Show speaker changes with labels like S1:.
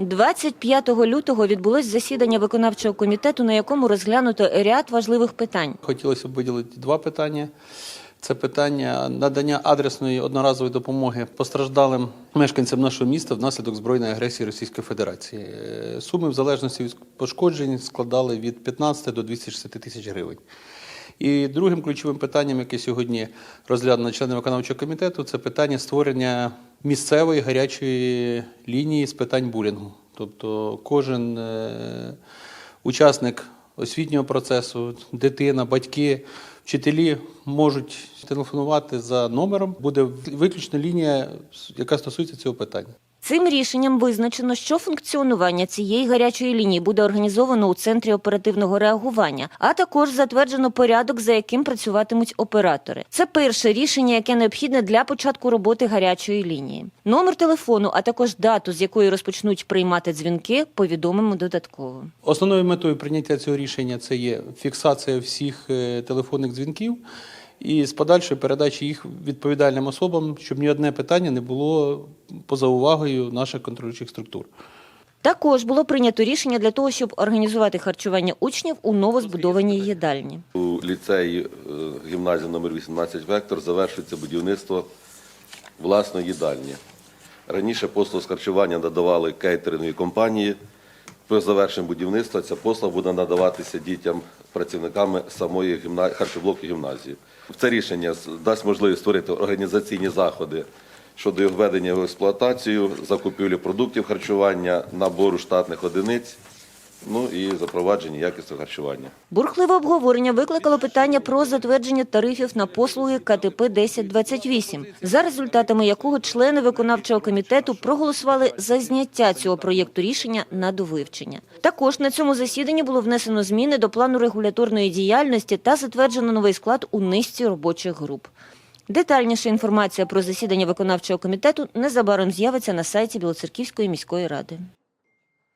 S1: 25 лютого відбулось засідання виконавчого комітету, на якому розглянуто ряд важливих питань.
S2: Хотілося б виділити два питання. Це питання надання адресної одноразової допомоги постраждалим мешканцям нашого міста внаслідок збройної агресії Російської Федерації. Е, Суми в залежності від пошкоджень складали від 15 до 260 тисяч гривень. І другим ключовим питанням, яке сьогодні розглянено члени виконавчого комітету, це питання створення місцевої гарячої лінії з питань булінгу. Тобто кожен е, учасник освітнього процесу, дитина, батьки, вчителі можуть телефонувати за номером. Буде виключна лінія, яка стосується цього питання.
S1: Цим рішенням визначено, що функціонування цієї гарячої лінії буде організовано у центрі оперативного реагування, а також затверджено порядок, за яким працюватимуть оператори. Це перше рішення, яке необхідне для початку роботи гарячої лінії. Номер телефону, а також дату, з якої розпочнуть приймати дзвінки, повідомимо додатково.
S2: Основною метою прийняття цього рішення це є фіксація всіх е, телефонних дзвінків і з подальшої передачі їх відповідальним особам, щоб ні одне питання не було поза увагою наших контролюючих структур.
S1: Також було прийнято рішення для того, щоб організувати харчування учнів у новозбудованій їдальні.
S3: У ліцеї е, гімназії номер 18 «Вектор» завершується будівництво власної їдальні. Раніше послуг з харчування надавали кейтерингові компанії. По завершенню будівництва ця послуга буде надаватися дітям працівниками самої гімна... харчоблоку гімназії. Це рішення дасть можливість створити організаційні заходи щодо введення в експлуатацію, закупівлі продуктів харчування, набору штатних одиниць, ну і запровадження якісного харчування.
S1: Бурхливе обговорення викликало питання про затвердження тарифів на послуги КТП 1028, за результатами якого члени виконавчого комітету проголосували за зняття цього проєкту рішення на довивчення. Також на цьому засіданні було внесено зміни до плану регуляторної діяльності та затверджено новий склад у низці робочих груп. Детальніша інформація про засідання виконавчого комітету незабаром з'явиться на сайті Білоцерківської міської ради.